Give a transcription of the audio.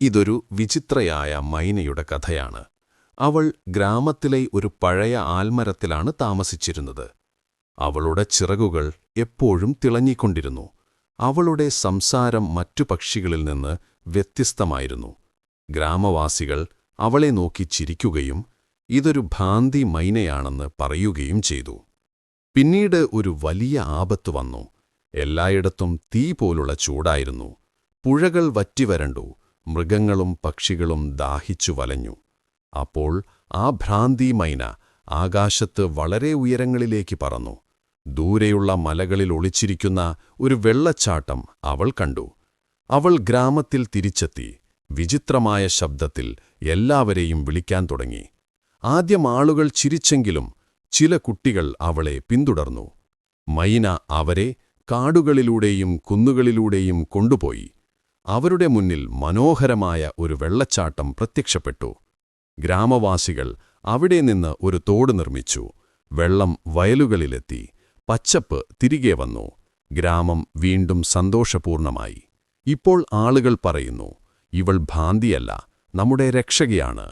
ഇതൊരു വിചിത്രയായ മൈനയുടെ കഥയാണ്. അവൾ ഗ്രാമത്തിലെ ഒരു പഴയ ആൽമരത്തിലാണ് താമസിച്ചിരുന്നത്. അവളുടെ ചിറകുകൾ എപ്പോഴും തിളങ്ങിക്കൊണ്ടിരുന്നു. അവളുടെ സംസാരം മറ്റു പക്ഷികളിൽ നിന്ന് വ്യത്യസ്തമായിരുന്നു. ഗ്രാമവാസികൾ അവളെ നോക്കി ചിരിക്കുകയും ഇതൊരു ഭ്രാന്തി മൈനയാണെന്ന് പറയുകയും ചെയ്തു. പിന്നീട് ഒരു വലിയ ആപത്ത് വന്നു. എല്ലായിടത്തും തീ പോലുള്ള ചൂടായിരുന്നു. പുഴകൾ വറ്റിവരണ്ടു. മൃഗങ്ങളും പക്ഷികളും ദാഹിച്ചു വലഞ്ഞു. അപ്പോൾ ആ ഭ്രാന്തി മൈന ആകാശത്ത് വളരെ ഉയരങ്ങളിലേക്ക് പറന്നു. ദൂരെയുള്ള മലകളിൽ ഒളിച്ചിരിക്കുന്ന ഒരു വെള്ളച്ചാട്ടം അവൾ കണ്ടു. അവൾ ഗ്രാമത്തിൽ തിരിച്ചെത്തി. വിചിത്രമായ ശബ്ദത്തിൽ എല്ലാവരെയും വിളിക്കാൻ തുടങ്ങി. ആദ്യം ആളുകൾ ചിരിച്ചെങ്കിലും ചില കുട്ടികൾ അവളെ പിന്തുടർന്നു. മൈന അവരെ കാടുകളിലൂടെയും കുന്നുകളിലൂടെയും കൊണ്ടുപോയി. അവരുടെ മുന്നിൽ മനോഹരമായ ഒരു വെള്ളച്ചാട്ടം പ്രത്യക്ഷപ്പെട്ടു. ഗ്രാമവാസികൾ അവിടെ നിന്ന് ഒരു തോട് നിർമ്മിച്ചു. വെള്ളം വയലുകളിലെത്തി. പച്ചപ്പ് തിരികെ വന്നു. ഗ്രാമം വീണ്ടും സന്തോഷപൂർണമായി. ഇപ്പോൾ ആളുകൾ പറയുന്നു ഇവൾ ഭാന്തിയല്ല നമ്മുടെ രക്ഷകയാണ്.